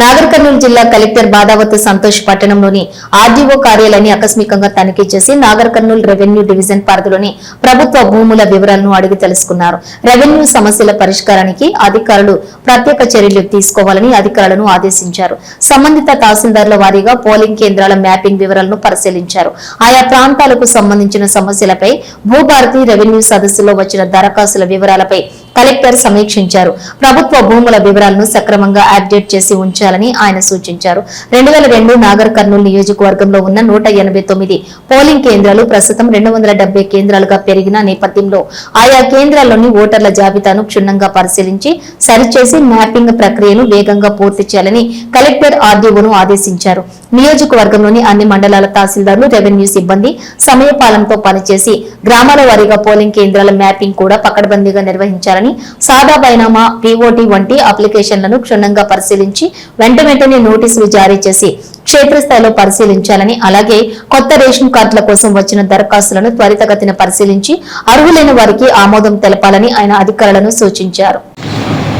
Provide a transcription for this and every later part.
నాగర్ కర్నూలు జిల్లా కలెక్టర్ బాదావత్ సంతోష్ పట్టణంలోని ఆర్డీఓ కార్యాలయాన్ని ఆకస్మికంగా తనిఖీ చేసి నాగర్ కర్నూలు రెవెన్యూ డివిజన్ పరిధిలోని ప్రభుత్వ భూముల వివరాలను అడిగి తెలుసుకున్నారు. రెవెన్యూ సమస్యల పరిష్కారానికి అధికారులు ప్రత్యేక చర్యలు తీసుకోవాలని అధికారులను ఆదేశించారు. సంబంధిత తహసీల్దార్ల వారీగా పోలింగ్ కేంద్రాల మ్యాపింగ్ వివరాలను పరిశీలించారు. ఆయా ప్రాంతాలకు సంబంధించిన సమస్యలపై భూభారతి రెవెన్యూ సదస్సులో వచ్చిన దరఖాస్తుల వివరాలపై కలెక్టర్ సమీక్షించారు. ప్రభుత్వ భూముల వివరాలను సక్రమంగా అప్డేట్ చేసి ఉంచారు. ఉంచాలని ఆయన సూచించారు. రెండు వేల రెండు నాగర్ కర్నూలు నియోజకవర్గంలో ఉన్న నూట ఎనభై తొమ్మిది పోలింగ్ కేంద్రాలు ప్రస్తుతం రెండు వందల డెబ్బై కేంద్రాలుగా పెరిగిన నేపథ్యంలో ఆయా కేంద్రాల్లోని ఓటర్ల జాబితాను క్షుణ్ణంగా పరిశీలించి సరిచేసి మ్యాపింగ్ ప్రక్రియను వేగంగా పూర్తి చేయాలని కలెక్టర్ ఆర్డీఓను ఆదేశించారు. నియోజకవర్గంలోని అన్ని మండలాల తహసీల్దార్లు రెవెన్యూ సిబ్బంది సమయపాలనతో పనిచేసి గ్రామాల వారీగా పోలింగ్ కేంద్రాల మ్యాపింగ్ కూడా పకడ్బందీగా నిర్వహించాలని సాదా బైనామా పీఓటీ వంటి అప్లికేషన్లను క్షుణ్ణంగా పరిశీలించి వెంట వెంటనే నోటీసులు జారీ చేసి క్షేత్రస్థాయిలో పరిశీలించాలని అలాగే కొత్త రేషన్ కార్డుల కోసం వచ్చిన దరఖాస్తులను త్వరితగతిన పరిశీలించి అర్హులైన వారికి ఆమోదం తెలపాలని ఆయన అధికారులను సూచించారు.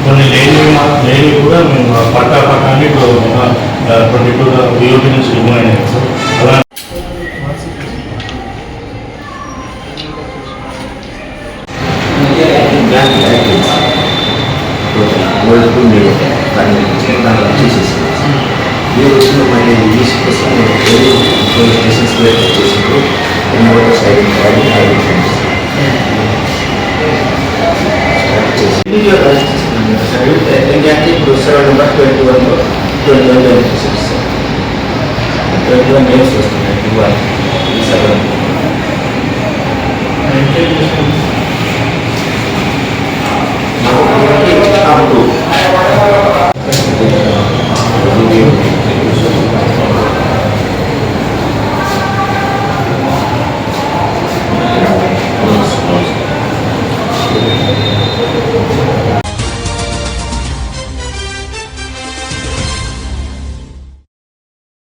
కొన్ని లేని లేని కూడా మేము ఆ పట్టా పట్టాన్ని ఇప్పుడు ట్వంటీ టూ బిఓపి నుంచి రిమూవ్ అయినాయి సార్ అలా ఓల్డ్ స్కూల్ మీరు దాన్ని దాన్ని తీసేసారు మీరు వచ్చిన మళ్ళీ ఈ కోసం పోలీస్ స్టేషన్స్ చేసినప్పుడు ఎన్ని voters identify identify individual registration ఏంటంటే ఇప్పుడు seven number twenty one twenty one twenty six twenty one names